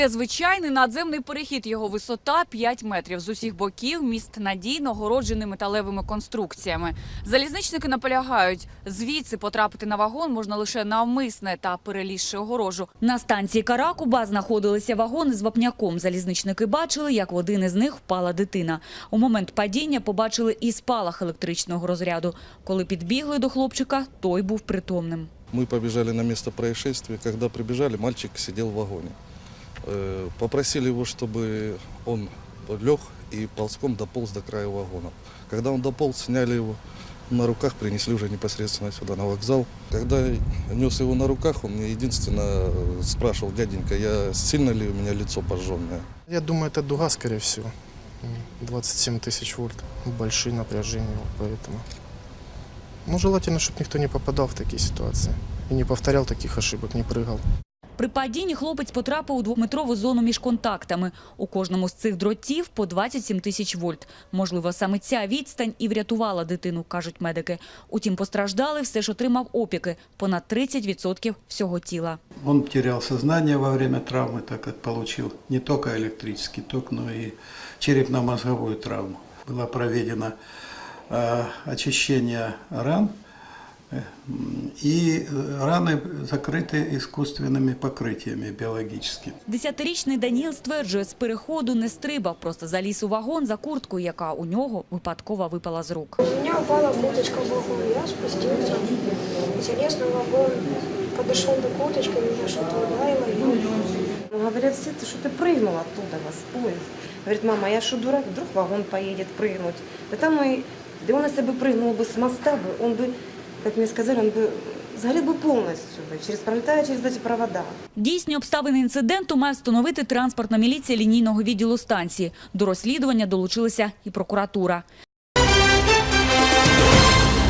Це звичайний надземний перехід. Його висота 5 метрів. З усіх боків міст надійно огороджений металевими конструкціями. Залізничники наполягають, звідси потрапити на вагон можна лише навмисне та перелізши огорожу. На станції Каракуба знаходилися вагони з вапняком. Залізничники бачили, як в один із них впала дитина. У момент падіння побачили і спалах електричного розряду. Коли підбігли до хлопчика, той був притомним. Мы побежали на место происшествия. Когда прибежали, мальчик сидел в вагоне. Э, Попросили его, чтобы он лег и ползком дополз до края вагона. Когда он дополз, сняли его на руках, принесли уже непосредственно сюда, на вокзал. Когда нес его на руках, он мне единственно спрашивал, дяденька, я сильно ли у меня лицо пожженное? Я думаю, это дуга, скорее всего. М, 27 тысяч вольт. Большие напряжения, поэтому. Ну, желательно, чтобы никто не попадал в такие ситуации. И не повторял таких ошибок, не прыгал. При падінні хлопець потрапив у двометрову зону між контактами. У кожному з цих дротів по 27 тисяч вольт. Можливо, саме ця відстань і врятувала дитину, кажуть медики. Утім, постраждалий все ж отримав опіки – понад 30% всього тіла. Он терял сознание во время травмы, так как получил не только электрический ток, но и черепно-мозговую травму. Было проведено э, очищение ран, э, м, и э, раны закрыты искусственными покрытиями биологическими. Десятирічний Даніл стверджує, з переходу не стрибав, просто заліз у вагон за курткою, яка у нього випадково випала з рук. У меня упала курточка в вагон, я спустился, залез на вагон, подошел до курточки, меня что-то ударило, я Ну, Говорят все, ты что ты прыгнул оттуда, вас поезд. Говорит, мама, я что, дурак, вдруг вагон поедет прыгнуть. Да там и, да он если бы прыгнул бы с моста, бы, он бы, как мне сказали, он бы сгорел бы полностью, бы, через, пролетая через эти провода. Дійсні обставини інциденту має встановити транспортна міліція лінійного відділу станції. До розслідування долучилася і прокуратура.